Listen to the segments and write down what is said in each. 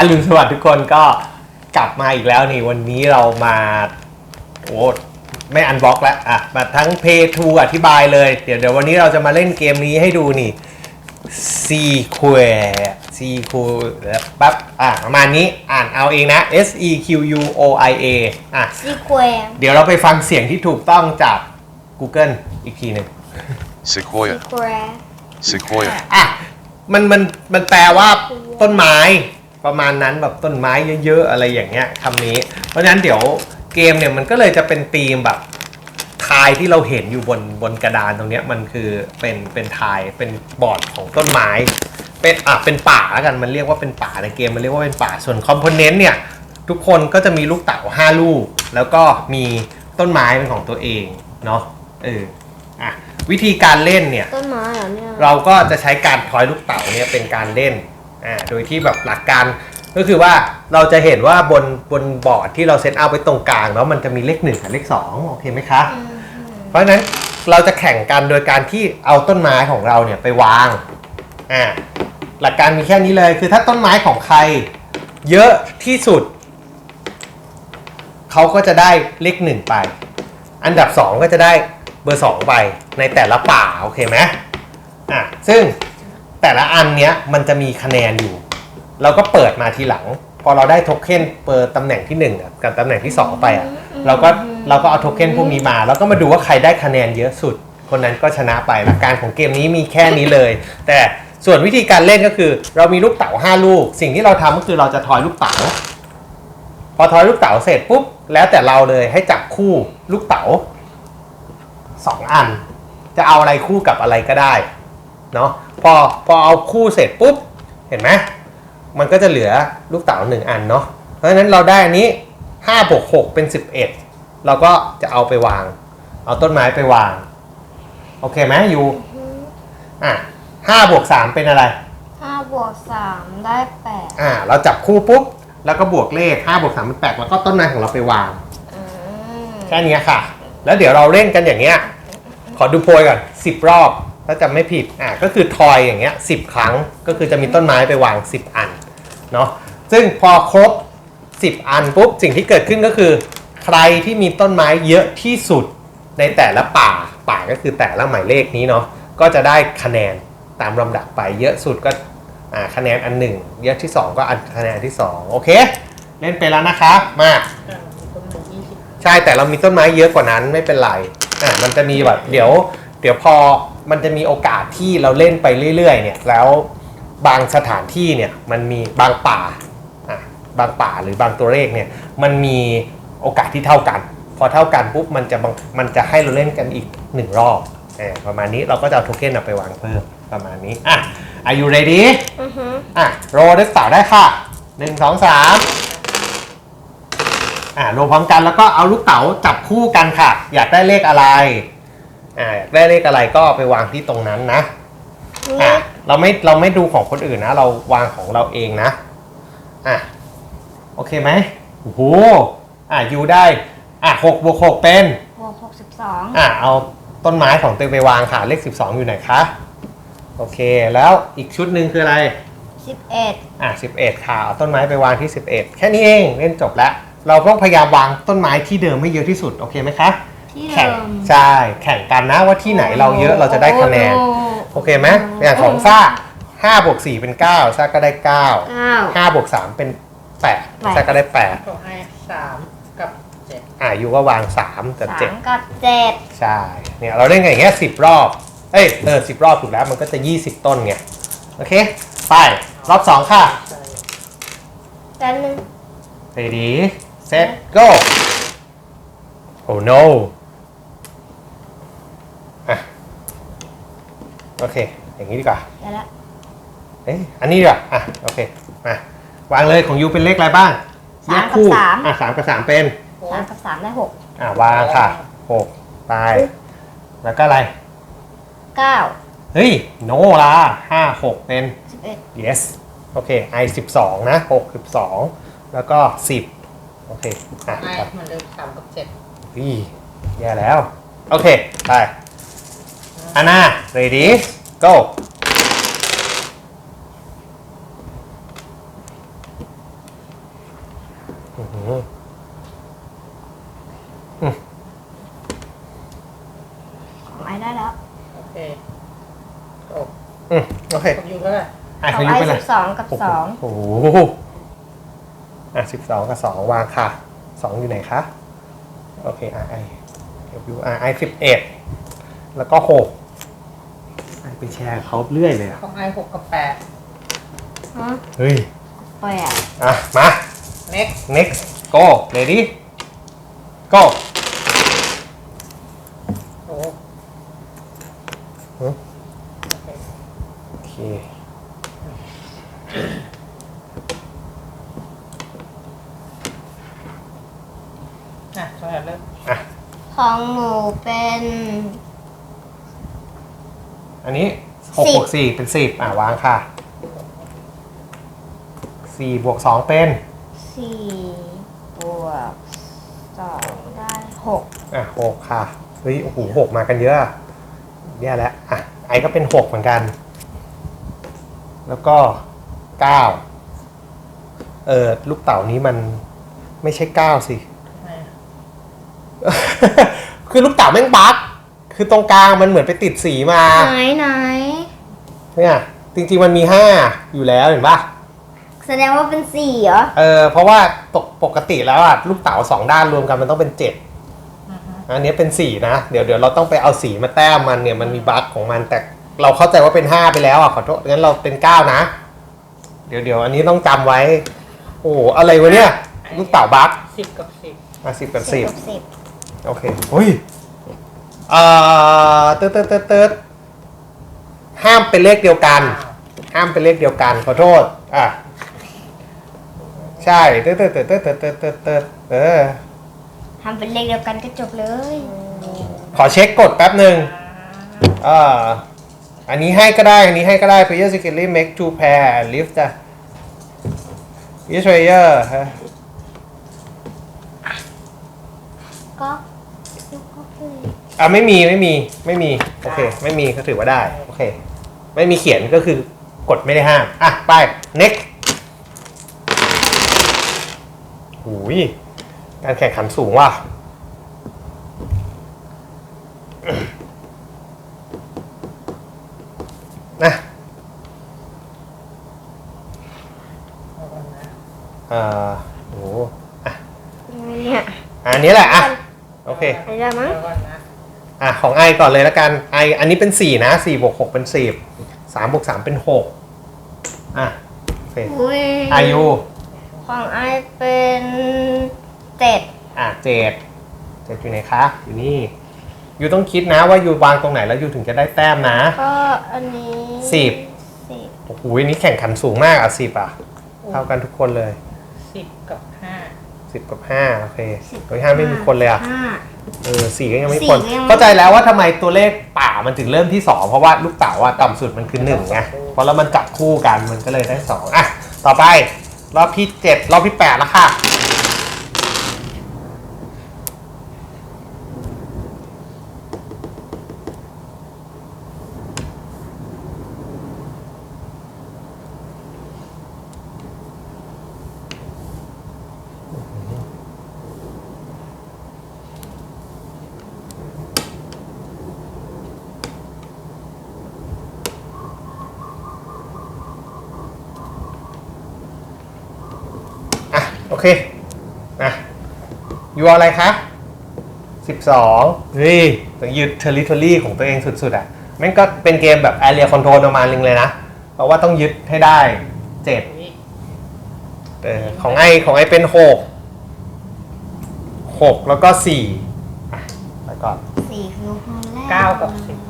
อรุณสวัสดิ์ทุกคนก็กลับมาอีกแล้วนี่วันนี้เรามาโอ้ไม่อันบล็อกแล้วอะมาทั้ง Pay to อธิบายเลย เดี๋ยวเดี๋ยววันนี้เราจะมาเล่นเกมนี้ให้ดูนี่ C Square C Q แล้วปั๊บอะประมาณนี้อ่านเอาเองนะ S E Q U O I A อะซีแควร์เดี๋ยวเราไปฟังเสียงที่ถูกต้องจาก Google อีกทีหนึ่ง Sequoia. แควร์ Sequoia. อะมันมันมันแปลว่าต้นไม้ ประมาณนั้นแบบต้นไม้เยอะๆอะไรอย่างเงี้ยคำนี้ เพราะฉะนั้นเดี๋ยวเกมเนี่ยมันก็เลยจะเป็นธีมแบบทายที่เราเห็นอยู่บนบนกระดานตรงเนี้ยมันคือเป็นเป็นทายเป็นบอร์ดของต้นไม้ เป็นอะเป็นป่าแล้วกันมันเรียกว่าเป็นป่าในเกมมันเรียกว่าเป็นป่าส่วนคอมโพเนนต์เนี่ยทุกคนก็จะมีลูกเต๋า5ลูก แล้วก็มีต้นไม้เป็นของตัวเองเนาะเอออะวิธีการเล่นเนี่ยต้นไม้เหรอเนี่ยเราก็จะใช้การทอยลูกเต๋าเนี่ยเป็นการเล่น อ่าโดยที่แบบหลักการก็คือว่าเราจะเห็นว่าบนบนบอร์ดที่เราเซตเอาไว้ตรงกลางแล้วมันจะมีเลขหนึ่งกับเลขสองโอเคไหมคะอืมเพราะฉะนั้นเราจะแข่งกันโดยการที่เอาต้นไม้ของเราเนี่ยไปวางอ่าหลักการมีแค่นี้เลยคือถ้าต้นไม้ของใคร เยอะที่สุด เขาก็จะได้เลขหนึ่งไป อันดับสองก็จะได้เบอร์สองไปในแต่ละป่าโอเคไหมอะซึ่ง แต่ละอันเนี้ยมันจะมีคะแนนอยู่ เราก็เปิดมาทีหลัง พอเราได้โทเค็นเปิดตำแหน่งที่หนึ่งอะกับตำแหน่งที่สองไปอะเราก็เราก็เอาโทเค็นพวกนี้มา แล้วก็มาดูว่าใครได้คะแนนเยอะสุด คนนั้นก็ชนะไปหลักการของเกมนี้มีแค่นี้เลย แต่ส่วนวิธีการเล่นก็คือ เรามีลูกเต๋า5ลูก สิ่งที่เราทำก็คือเราจะทอยลูกเต๋าพอทอยลูกเต๋าเสร็จปุ๊บแล้วแต่เราเลยให้จับคู่ลูกเต๋าสองอัน จะเอาอะไรคู่กับอะไรก็ได้ เนาะพอพอเอาคู่เสร็จปุ๊บเห็นไหมมันก็จะเหลือลูกเต๋าหนึ่งอันเนาะเพราะฉะนั้นเราได้อันนี้5บวก6เป็น11เราก็จะเอาไปวาง เอาต้นไม้ไปวาง โอเคไหมยูอะห้าบวกสามเป็นอะไรห้าบวกสามได้แปดอ่าเราจับคู่ปุ๊บแล้วก็บวกเลข5บวก3เป็น8แล้วก็ต้นไม้ของเราไปวางอืมแค่เนี้ยค่ะ แล้วเดี๋ยวเราเล่นกันอย่างเงี้ย ขอดูโพยก่อน10รอบ ถ้าจำไม่ผิดอ่าก็คือทอยอย่างเงี้ย10ครั้งก็คือจะมีต้นไม้ไปวาง 10 อันเนาะซึ่งพอครบ 10 อันปุ๊บสิ่งที่เกิดขึ้นก็คือ ใครที่มีต้นไม้เยอะที่สุดในแต่ละป่าป่าก็คือแต่ละหมายเลขนี้เนาะก็จะได้คะแนนตามลำดับไปเยอะสุดก็อ่าคะแนนอันหนึ่งเยอะที่สองก็อันคะแนนที่สองโอเค เล่นไปแล้วนะคะมาใช่แต่เรามีต้นไม้เยอะกว่านั้นไม่เป็นไรอะมันจะมีแบบเดี๋ยว เดี๋ยวพอ มันจะมีโอกาสที่เราเล่นไปเรื่อยๆเนี่ยแล้วบางสถานที่เนี่ยมันมีบางป่าอะบางป่าหรือบางตัวเลขเนี่ยมันมีโอกาสที่เท่ากัน พอเท่ากันปุ๊บมันจะบังมันจะให้เราเล่นกันอีกหนึ่งรอบเออประมาณนี้เราก็จะเอาโทเค็นเอาไปวางเพิ่มประมาณนี้อะ Are you ready อือฮึอะโรลได้สาวได้ค่ะหนึ่งสองสามอะโรลพร้อมกันแล้วก็เอาลูกเต๋าจับคู่กันค่ะ อยากได้เลขอะไร อ่าอยากได้เลขอะไรก็เอาไปวางที่ตรงนั้นนะนี่อะเราไม่เราไม่ดูของคนอื่นนะ เราวางของเราเองนะอะโอเคไหมโอ้โหอะยูได้อะหกบวกหกเป็นบวกหกสิบสองอะเอาต้นไม้ของตัวเองไปวางค่ะเลข12อยู่ไหนคะโอเคแล้วอีกชุดหนึ่งคืออะไรสิบเอ็ดอะ11ค่ะเอาต้นไม้ไปวางที่11แค่นี้เองเล่นจบแล้วเราต้องพยายามวางต้นไม้ที่เดิมให้เยอะที่สุดโอเคไหมคะ ที่แข่เดิงมใช่แข่งกันนะว่าที่ไหนเราเยอะเราจะได้คะแนน โอเคไหมอย่างของซ่า5บวก4เป็น9ซ่าก็ได้9เก้า5บวก3เป็น8ซ่าก็ได้ขอให้สามกับเจ็ด8อะยูก็วาง3กับสาม7กับเจ็ดใช่เนี่ยเราเล่นกันอย่างเงี้ย10รอบเอ้ยเออ10รอบถูกแล้วมันก็จะ20ต้นไงโอเค ไป รอบ2ค่ะใช่ด้านหนึ่ง Ready, set, go. Oh no. อะ โอเค อย่างนี้ดีกว่าได้ละเอ๊ะอันนี้ดีกว่าอะโอเคมาวางเลยของยูเป็นเลขอะไรบ้างสามแยกับคู่สามอะสามกับสามเป็นสามกับสามได้หกอะวางค่ะหกตาย แล้วก็อะไร เก้าเฮ้ยโนล่ะห้าหกเป็น สิบเอ็ด yes โอเค i สิบสองนะหกสิบสองแล้วก็สิบโอเคอะให้ครับเหมือนเดิมสามกับเจ็ดอีแย่แล้ว โอเค ไป อาน่า ready go อื้อหือของไอได้แล้วโอเคจบอืมโอเคผมอยู่เท่าไหร่อะขเขาองยุไอบไปเลสิยบสองกับสองโอ้โหอะสิบสองกับสองวางค่ะสองอยู่ไหนคะ โอเคอะไอเดี๋ยวดูอะไอสิบเอ็ดแล้วก็หก ไอไปแชร์เขาเรื่อยเลยอะ ของไอหกกับแปด ฮะเฮ้ย แปดอะ มา next next go ready go โอ้หือ โอเค โอเค อะช่วยเริ่ม อะ ของหนูเป็น อันนี้หก สิบบวกสี่เป็นสิบอะวางค่ะสี่บวกสองเป็นสี่บวกสองได้หกอะหกค่ะเฮ้ยโอ้โหหกมากันเยอะแย่แล้วอะไอก็เป็นหกเหมือนกัน แล้วก็เก้าเออลูกเต่านี้มันไม่ใช่เก้าสิทำไมอะคือลูกเต่าแม่งบั๊กคือตรงกลางมันเหมือนไปติดสีมา ไหนไหน เนี่ยจริงๆมันมีห้าอยู่แล้วเห็นปะแสดงว่าเป็นสี่เหรอ เออเพราะว่าปกปกติแล้วอะลูกเต๋าสองด้านรวมกันมันต้องเป็นเจ็ดอือฮึอันนี้เป็นสี่นะเดี๋ยวเดี๋ยวเราต้องไปเอาสีมาแต้มมันเนี่ยมันมีบั๊กของมันแต่เราเข้าใจว่าเป็นห้าไปแล้วอะขอโทษงั้นเราเป็นเก้านะ เดี๋ยวเดี๋ยวอันนี้ต้องจำไว้ โอ้โหอะไรวะเนี่ยลูกเต๋าบั๊กสิบกับสิบมาสิบกับสิบกับสิบโอเคอุ้ยเอ่อเติร์ดเติร์ดเติร์ดเติร์ด ห้ามเป็นเลขเดียวกัน ห้ามเป็นเลขเดียวกันขอโทษอะใช่เติร์ดเติร์ดเติร์ดเติร์ดเติร์ดเติร์ดเติร์ดเออทำเป็นเลขเดียวกันก็จบเลย ขอเช็คกดแป๊บหนึ่งเอ่ออันนี้ให้ก็ได้ อันนี้ให้ก็ได้ player secretly make two pair and lift the each player ฮะก็ยกก็คืออะไม่มีไม่มีไม่มี โอเค ไม่มีก็ถือว่าได้ โอเค ไม่มีเขียนก็คือกดไม่ได้ห้าม อะ ไป next หูยการแข่งขันสูงว่ะนะเอาก่อนนะเอ่อโหอะยังไงเนี่ยอันนี้แหละ อะ โอเค ไปได้มั้งเอาก่อนนะอะ ของไอก่อนเลยแล้วกันไออันนี้เป็น 4 นะ4บวก6เป็น 10 3บวก3เป็น6อะโอเคอุ้ยอายุของไอเป็นเจ็ดอะเจ็ดเจ็ดอยู่ไหนคะ อยู่นี่ยูต้องคิดนะว่ายูวางตรงไหนแล้วยูถึงจะได้แต้มนะ ก็อันนี้สิบ สิบโอ้โหอันนี้แข่งขันสูงมากอะสิบอะ เท่ากันทุกคนเลยสิบกับห้าสิบกับห้าโอเคโดยห้าไม่มีคนเลยอะห้า เออสี่ก็ยังไม่สี่คนก็ยังไม่ เข้าใจแล้วว่าทำไมตัวเลขป่ามันถึงเริ่มที่สองเพราะว่าลูกเต๋าอะต่ำสุดมันคือหนึ่งไงเพราะแล้วมันจับคู่กันมันก็เลยได้สองอะต่อไปรอบที่เจ็ดรอบที่แปดแล้วค่ะ เคอะอยู่เอาอะไรคะสิบสองเฮ้ยต้องยึดเทอริทอรี่ของตัวเองสุดๆอะแม่งก็เป็นเกมแบบ Area Control ประมาณนึงเลยนะ เพราะว่าต้องยึดให้ได้เจ็ดอุ๊ยเออของไอของไอเป็นหกหกแล้วก็สี่อะไปก่อนสี่คือคนแรกเก้ากับสิบนะเก้า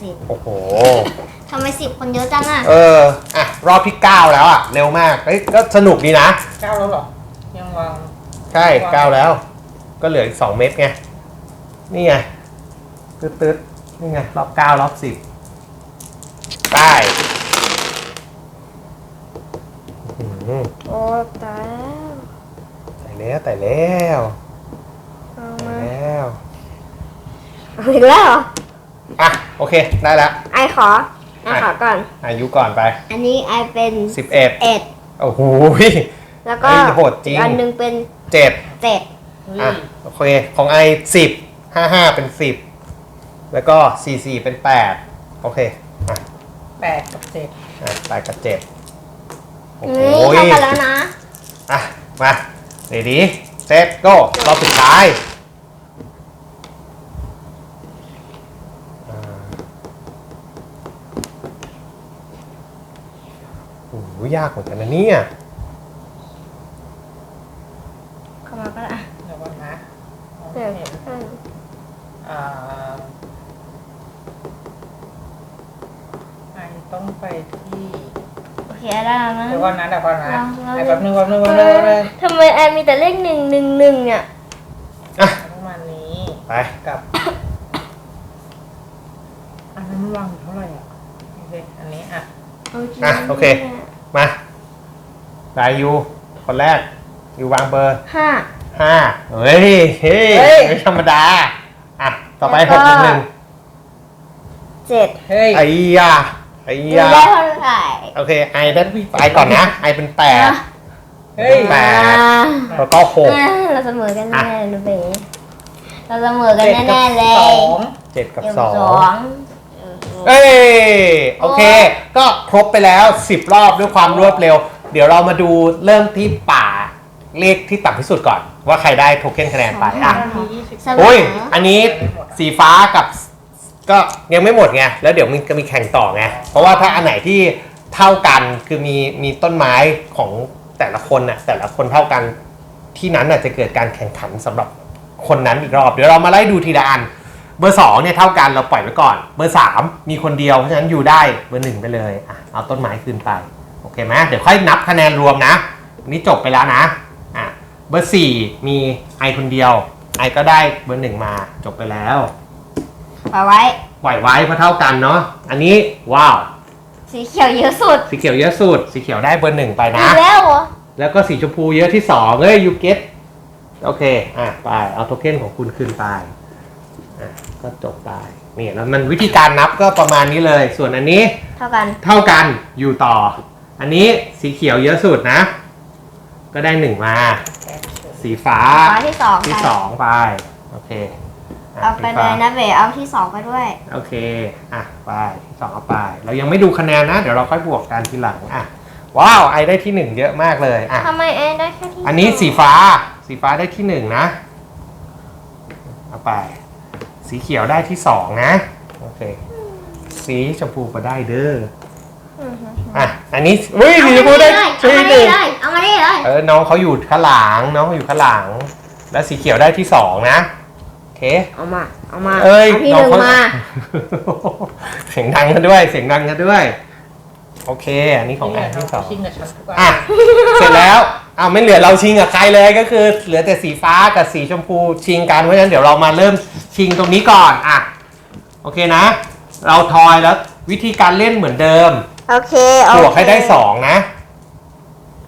สิบโอ้โห ทำไมสิบคนเยอะจังอะ เออ อะ รอบที่เก้าแล้วอะ เร็วมากเฮ้ยก็สนุกดีนะ เก้าแล้วเหรอ ยังวาง ใช่เก้าแล้ว ก็เหลืออีกสองเม็ดไง นี่ไงตืดตืดๆนี่ไง รอบเก้ารอบสิบได้อื้อหือโอ้ตายแล้วแต่แล้วแต่แล้วเอาแต่มาแล้ว เอาอีกแล้วเหรอ อะ โอเค ได้แล้วไอขอไอขอก่อน อายุก่อนไป อันนี้ไอเป็นสิบเอ็ดเอ็ดโอ้โหแล้วก็เฮ้ยโหดจริงอีกอันหนึงเป็นเจ็ดเจ็ดเฮ้อะยโอเค ของไอสิบห้าห้าเป็นสิบแล้วก็สี่สี่เป็นแปดโอเคอะแปดกับเจ็ดอะแปดกับเจ็ดโอ้โหนี่เท่ากันแล้วนะ อะ มาเดี๋ยวดีเซตโก้รอบสุดท้าย โอ้โหยากเหมือนกันนะเนี่ยเข้ามาก็ได้อะเดี๋ยวก่อนนะมองเดี๋ยวไม่เห็นอืมอ่าไอต้องไปที่โอเคได้แล้วนะ เดี๋ยวก่อนนะเดี๋ยวก่อนนะเราเราไอแป๊บนึงแป๊บนึงแป๊บนึงแป๊บนึงทำไมแอนมีแต่เลขหนึ่งหนึ่งหนึ่งเนี่ยอะประมาณนี้ไปกับอันนั้นมันวางอยู่เท่าไหร่อะโอเคอันนี้อะอะโอเค มาลายยูคนแรกยูวางเบอร์ห้าห้าเฮ้ยเฮ้ยเฮ้ย ไม่ธรรมดา อะ ต่อไปแล้วหก็กหนึ่งหนึ่งเจ็ดเฮ้ย ไอ้ยาไอ้ดูยาได้เท่าไหร่ โอเค ไอได้ไอก่อนนะ ไอเป็นแปดเฮ้ย แปดแล้วก็หก อ่าเราเสมอกันอะแน่เลยเบ๋เราเสมอกันเจ็ดกับแน่ๆเลสยองเจ็ดกับเดี๋ยวสองสอง เอ้ยโอเค ก็ครบไปแล้วสิบรอบด้วยความรวดเร็ว เดี๋ยวเรามาดูเริ่มที่ป่าเลขที่ต่ำที่สุดก่อน ว่าใครได้โทเค็นคะแนนไปอะนาทียี่สิบเสมอโอ้ยอันนี้สีฟ้ากับก็ยังไม่หมดไงแล้วเดี๋ยวมันก็มีแข่งต่อไงเพราะว่าถ้าอันไหนที่เท่ากันคือมีมีต้นไม้ของแต่ละคนน่ะแต่ละคนเท่ากันที่นั้นน่ะจะเกิดการแข่งขันสำหรับคนนั้นอีกรอบ เดี๋ยวเรามาไล่ดูทีละอัน เบอร์สองเนี่ยเท่ากันเราปล่อยไว้ก่อน เบอร์สามมีคนเดียวเพราะฉะนั้นอยู่ได้เบอร์หนึ่งไปเลยอะเอาต้นไม้คืนไปโอเคไหมเดี๋ยวค่อยนับคะแนนรวมนะอันนี้จบไปแล้วนะอะเบอร์สี่มีไอคนเดียวไอก็ได้เบอร์หนึ่งมาจบไปแล้วเอาไว้ ปล่อยไว้เพราะเท่ากันเนาะอันนี้ว้าวสีเขียวเยอะสุด สีเขียวเยอะสุด สีเขียวได้เบอร์หนึ่งไปอีนะกแล้วเหรอ แล้วก็สีชมพูเยอะที่สองเอ้ยยูเกตโอเค อะ ไป เอาโทเค็นของคุณคืนไปอะ ก็จบไปนี่แล้วมันวิธีการนับก็ประมาณนี้เลย ส่วนอันนี้เท่ากัน เท่ากันอยู่ต่อ อันนี้สีเขียวเยอะสุดนะ ก็ได้หนึ่งมา สีฟ้าฟ้าที่สองที่ไปสองไปโอเคะเอาไปสีเลฟ้ยนะเบ๋เอาที่สองไปด้วย โอเค อะ ไปที่สองเอาไป เรายังไม่ดูคะแนนนะ เดี๋ยวเราค่อยบวกกันทีหลัง อะ ว้าว ไอได้ที่หนึ่งเยอะมากเลย อะทำไมแอนได้แค่ที่อันนี้สงสีฟ้า สีฟ้าได้ที่หนึ่งนะ เอาไป สีเขียวได้ที่สองนะ โอเค สีชมพูก็ได้เด้ออือฮึอะ อันนี้เฮ้ยสีชมพูได้เอาที่มาหได้นึ่งเลยเอามาได้เลย เออ น้องเขาอยู่ข้างหลัง น้องเขาอยู่ข้างหลัง แล้วสีเขียวได้ที่สองนะ โอเค เอามา เอามา เอ้ยาที่หนึ่งเขมาเสียงดังกันด้วย เสียงดังกันด้วย โอเค อันนี้ของแอนที่สองชิงกับฉันทุกอันอะเสร็จแล้วอ้าวไม่เหลือเราชิงกับใครเลยก็คือ เหลือแต่สีฟ้ากับสีชมพูชิงกันเพราะฉะนั้นเดี๋ยวเรามาเริ่มชิงตรงนี้ก่อนอะโอเคนะ เราทอยแล้ววิธีการเล่นเหมือนเดิมโอเคบวกให้ได้สองนะ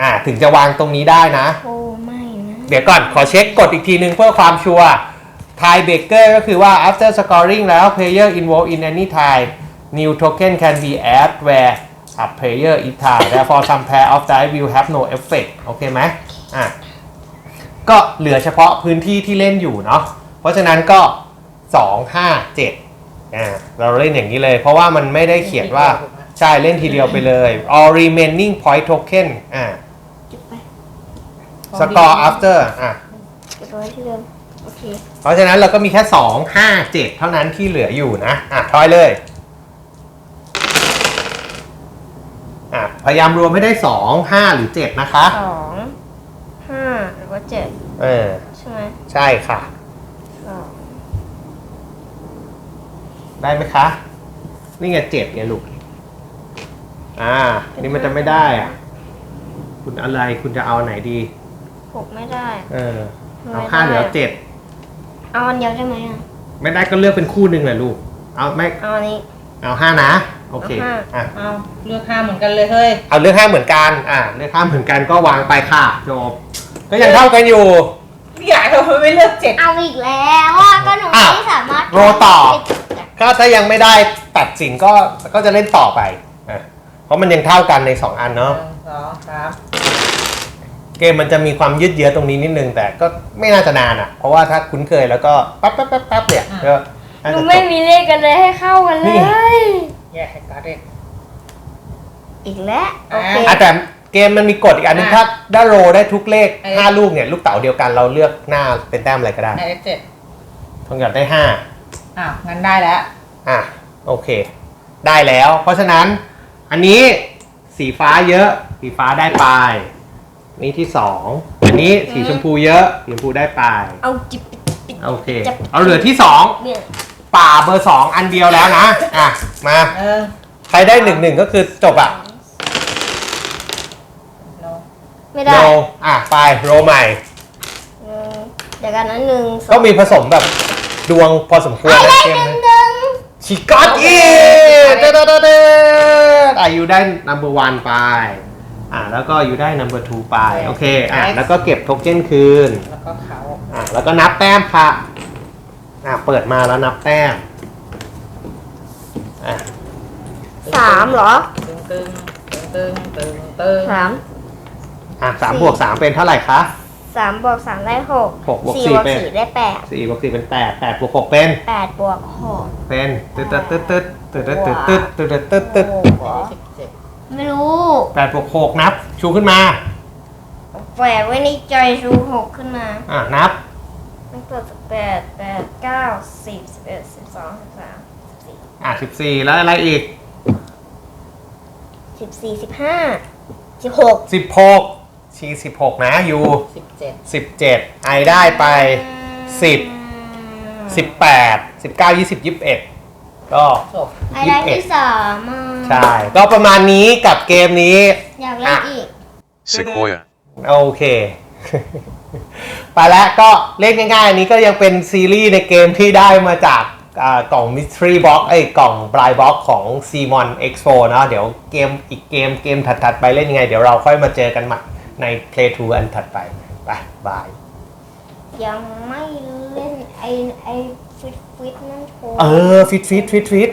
อะถึงจะวางตรงนี้ได้นะ โอ้ไม่นะเดี๋ยวก่อนขอเช็คกดอีกทีนึงเพื่อความชัวร์ tie breaker ก็คือว่า after scoring แล้ว player involved in any tie new token can be added where a player is tied therefore some pair of die will have no effect โอเคไหมอะก็เหลือเฉพาะพื้นที่ที่เล่นอยู่เนาะเพราะฉะนั้นก็ 2 5 7อ่าเราเล่นอย่างนี้เลย เพราะว่ามันไม่ได้เขียนว่า ใช่เล่นทีเดียวไปเลย all remaining point token อ่าจุดไป score after อะ เก็บไว้ที่เดิม โอเค เพราะฉะนั้นเราก็มีแค่ 2 5 7 เท่านั้นที่เหลืออยู่นะ อะทอยเลย อะพยายามรวมไม่ได้2 5หรือ7นะคะ สองห้าหรือว่าเจ็ดเออ ใช่ไหมใช่ค่ะ สองได้ไหมคะ นี่ไงเจ็ดไงลูก อ่านี่มันจะไม่ได้อะ คุณอะไรคุณจะเอาอันไหนดี หกไม่ได้เออ เอาไม่ได้ห้าเหลือเจ็ด เอาอันเดียวได้ไหมอะไม่ได้ก็เลือกเป็นคู่หนึ่งแหละลูก เอาไม่ เอาอันนี้ เอาห้านะ โอเคเอาห้าอะเอาเลือกห้าเหมือนกันเลยเฮ้ยเอาเลือกห้าเหมือนกันอ่าเลือกห้าเหมือนกันก็วางไปค่ะจบก็ยังเท่ากันอยู่อยากทำไมไม่เลือกเจ็ดเอาอีกแล้วว่าก็หนูอะไม่สามารถโรต่อ ก็ถ้ายังไม่ได้ตัดสินก็ก็จะเล่นต่อไปอะเพราะมันยังเท่ากันในสองอันหเนาะนึ่งสองสามเกมมันจะมีความยืดเยื้อตรงนี้นิดนึง แต่ก็ไม่น่าจะนานอะ เพราะว่าถ้าคุ้นเคยแล้วก็ปั๊บปั๊บปั๊บปั๊บเนี่ยก็น่าหนูจะจไม่บมีเลขกันเลยให้เข้ากันเลนี่ย แยกให้การ์ดเด็กอีกแล้วโอเค อะอะแต่เกมมันมีกฎอีกอันหนึงอะถ้าได้โรได้ทุกเลขเอ้ย5ลูกเนี่ยลูกเต๋าเดียวกันเราเลือกหน้าเป็นแต้มอะไรก็ได้ในเลขเจ็ดทงหยอดได้ห้า อ้าวงั้นได้แล้ว อะโอเค ได้แล้ว เพราะฉะนั้นอันนี้สีฟ้าเยอะ สีฟ้าได้ไปนี่ที่สองอันนี้สีชมพูเยอะสีชมพูได้ไปเอาจิบปิดโอเคจะเอาเหลือที่สองเนี่ย ป่าเบอร์สองอันเดียวแล้วนะ อะ มา เออใครได้หนึ่งหนึ่งก็คือจบอะโนไม่ได้โรอะ ไปโรใหม่หนึ่งเดี๋ยวกันนะหนึ่งสองก็มีผสมแบบดวงพอสมควรไอ้นะได้เกหมนึ่งนี้หนึ่งชิกอตอีเด้อเด้อเด้อเด้ออะอยู่ได้ number one ไป อะ แล้วก็อยู่ได้ number two ไป โอเค อะ แล้วก็เก็บโทเค็นคืน แล้วก็เขาอะ แล้วก็นับแต้มค่ะ อะเปิดมาแล้วนับแต้มอะสามเหรอตึงตึงตึงตึงตึงตึงสามอะสามบวกสามเป็นเท่าไหร่คะสามบวกสามได้หกหกบวกสี่สี่บวกเป็นสี่ได้แปดสี่บวกสี่เป็นแปดแปดบวกหกเป็นแปดบวกหกเป็นตึ๊ดตึ๊ดตึ๊ดตึ๊ดตึ๊ดตึ๊ดตึ๊ดตึ๊ดตึ๊ดตึ๊ดตึ๊ดหกเหรอสิบเจ็ดไม่รู้แปดบวกหกนับ ชูขึ้นมาแปดไว้ในใจชูหกขึ้นมาอะนับ มันเกิดสิบแปดแปดเก้าสิบสิบเอ็ดสิบสองสิบสามสิบสี่อะสิบสี่แล้วอะไรอีกสิบสี่สิบห้าสิบหกสิบหกชีสิบหกนะอยู่สิบเจ็ดสิบเจ็ดไอได้ไปสิบสิบแปดสิบเก้ายี่สิบยี่สิบเอ็ดก็ จบ ไอได้ที่สามอะใช่ ก็ประมาณนี้กับเกมนี้ อยากเล่นอีก Sequoia. โอเค ไปแล้วก็เล่นง่ายๆ อันนี้ก็ยังเป็นซีรีส์ในเกมที่ได้มาจากอ่ากล่อง Mystery Box ไอ้ยกล่อง Blind Box ของ Simon Expo เนอะเดี๋ยวเกมอีกเกมเกมถัดๆ ไปเล่นยังไง เดี๋ยวเราค่อยมาเจอกันใหม่ใน Play 2อันถัดไปไปบาย ยังไม่เล่นไอไอฟิตฟิตนั่นโทรเออ ฟิตฟิตฟิตฟิต